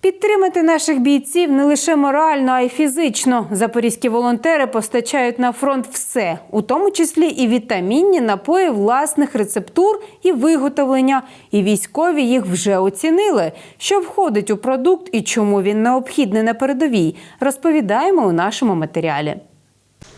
Підтримати наших бійців не лише морально, а й фізично. Запорізькі волонтери постачають на фронт все, у тому числі і вітамінні напої власних рецептур і виготовлення. І військові їх вже оцінили. Що входить у продукт і чому він необхідний на передовій, розповідаємо у нашому матеріалі.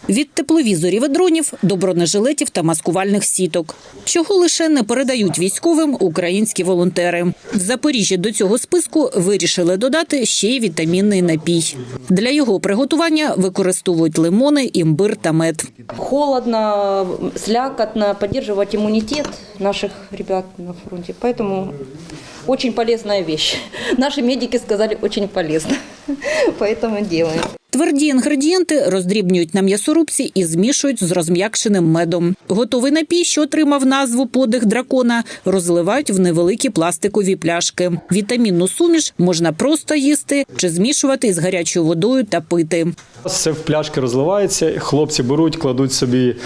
Від тепловізорів і дронів до бронежилетів та маскувальних сіток. Чого лише не передають військовим українські волонтери. В Запоріжжі до цього списку вирішили додати ще й вітамінний напій. Для його приготування використовують лимони, імбир та мед. холодно, слякотно, поддерживать иммунитет наших ребят на фронте. Поэтому очень полезная вещь. Наши медики сказали, очень полезно. Поэтому делаем. Тверді інгредієнти роздрібнюють на м'ясорубці і змішують з розм'якшеним медом. Готовий напій, що отримав назву подих дракона, розливають в невеликі пластикові пляшки. Вітамінну суміш можна просто їсти чи змішувати із гарячою водою та пити. Все в пляшки розливається, хлопці беруть, кладуть собі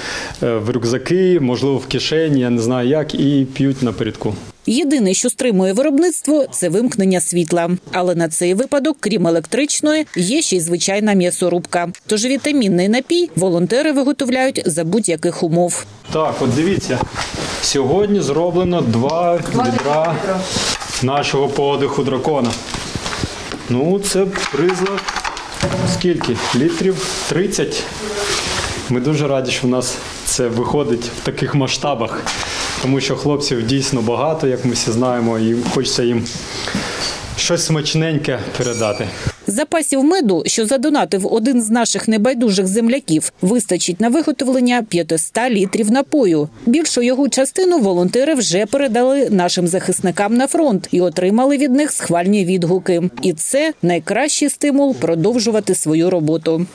е, в рюкзаки, можливо, в кишені, я не знаю як, і п'ють напередку. Єдине, що стримує виробництво, це вимкнення світла. Але на цей випадок, крім електричної, є ще й звичайна м'ясорубка. Тож вітамінний напій волонтери виготовляють за будь-яких умов. Так, от дивіться, сьогодні зроблено два відра нашого подиху дракона. Ну, це призлак скільки? Літрів 30. Ми дуже раді, що в нас це виходить в таких масштабах, тому що хлопців дійсно багато, як ми всі знаємо, і хочеться їм щось смачненьке передати. Запасів меду, що задонатив один з наших небайдужих земляків, вистачить на виготовлення 500 літрів напою. Більшу його частину волонтери вже передали нашим захисникам на фронт і отримали від них схвальні відгуки. І це найкращий стимул продовжувати свою роботу.